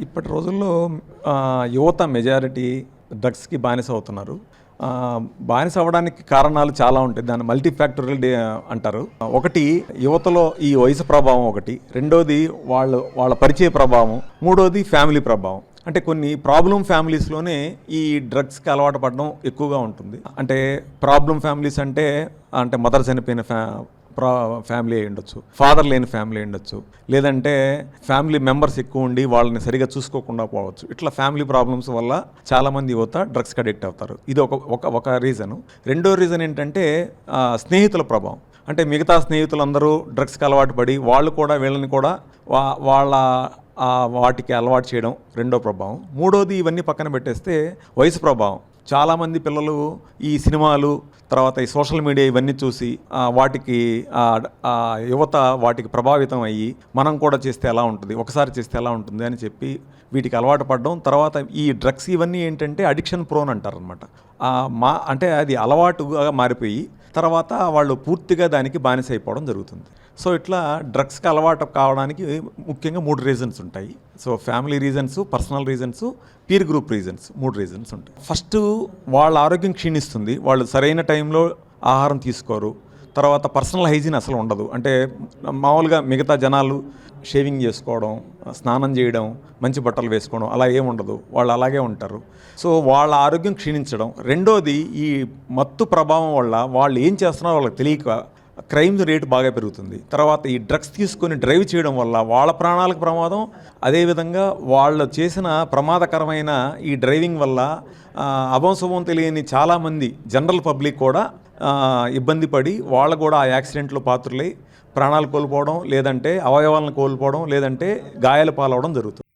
ఇప్పటి రోజుల్లో యువత మెజారిటీ డ్రగ్స్కి బానిస అవుతున్నారు. బానిస అవ్వడానికి కారణాలు చాలా ఉంటాయి. దాన్ని మల్టీ ఫ్యాక్టోరియల్ డే అంటారు. ఒకటి యువతలో ఈ వయసు ప్రభావం ఒకటి. రెండోది వాళ్ళు వాళ్ళ పరిచయ ప్రభావం. మూడోది ఫ్యామిలీ ప్రభావం. అంటే కొన్ని ప్రాబ్లం ఫ్యామిలీస్లోనే ఈ డ్రగ్స్కి అలవాటు పడడం ఎక్కువగా ఉంటుంది. అంటే ప్రాబ్లం ఫ్యామిలీస్ అంటే అంటే మదర్ చనిపోయిన ఫ్యా ఫ్యామిలీ అయి ఉండొచ్చు. ఫాదర్ లేని ఫ్యామిలీ ఉండొచ్చు. లేదంటే ఫ్యామిలీ మెంబర్స్ ఎక్కువ ఉండి వాళ్ళని సరిగా చూసుకోకుండా పోవచ్చు. ఇట్లా ఫ్యామిలీ ప్రాబ్లమ్స్ వల్ల చాలామంది యువత డ్రగ్స్కి అడిక్ట్ అవుతారు. ఇది ఒక ఒక ఒక రీజను. రెండో రీజన్ ఏంటంటే స్నేహితుల ప్రభావం. అంటే మిగతా స్నేహితులందరూ డ్రగ్స్కి అలవాటు పడి వాళ్ళు కూడా వీళ్ళని కూడా వా వాళ్ళ వాటికి అలవాటు చేయడం రెండో ప్రభావం. మూడోది ఇవన్నీ పక్కన పెట్టేస్తే వయసు ప్రభావం. చాలామంది పిల్లలు ఈ సినిమాలు తర్వాత ఈ సోషల్ మీడియా ఇవన్నీ చూసి వాటికి యువత వాటికి ప్రభావితం అయ్యి మనం కూడా చేస్తే ఎలా ఉంటుంది ఒకసారి చేస్తే ఎలా ఉంటుంది అని చెప్పి వీటికి అలవాటు పడడం. తర్వాత ఈ డ్రగ్స్ ఇవన్నీ ఏంటంటే అడిక్షన్ ప్రోన్ అంటారు అనమాట మా అంటే అది అలవాటుగా మారిపోయి తర్వాత వాళ్ళు పూర్తిగా దానికి బానిస అయిపోవడం జరుగుతుంది. సో ఇట్లా డ్రగ్స్కి అలవాటు కావడానికి ముఖ్యంగా మూడు రీజన్స్ ఉంటాయి. So family reasons personal reasons peer group reasons మూడు రీజన్స్ ఉంటాయి. ఫస్ట్ వాళ్ళ ఆరోగ్యం క్షీణిస్తుంది. వాళ్ళు సరైన టైంలో ఆహారం తీసుకోరు. తర్వాత పర్సనల్ హైజీన్ అసలు ఉండదు. అంటే మామూలుగా మిగతా జనాలు షేవింగ్ చేసుకోవడం స్నానం చేయడం మంచి బట్టలు వేసుకోవడం అలా ఏం ఉండదు. వాళ్ళు అలాగే ఉంటారు. సో వాళ్ళ ఆరోగ్యం క్షీణించడం. రెండోది ఈ మత్తు ప్రభావం వల్ల వాళ్ళు ఏం చేస్తున్నారో వాళ్ళకి తెలియక క్రైమ్ రేటు బాగా పెరుగుతుంది. తర్వాత ఈ డ్రగ్స్ తీసుకొని డ్రైవ్ చేయడం వల్ల వాళ్ళ ప్రాణాలకు ప్రమాదం అదేవిధంగా వాళ్ళు చేసిన ప్రమాదకరమైన ఈ డ్రైవింగ్ వల్ల అభంశుభం తెలియని చాలామంది జనరల్ పబ్లిక్ కూడా ఇబ్బంది పడి వాళ్ళు కూడా ఆ యాక్సిడెంట్లో పాత్రలై ప్రాణాలు కోల్పోవడం లేదంటే అవయవాలను కోల్పోవడం లేదంటే గాయాలు పాలవడం జరుగుతుంది.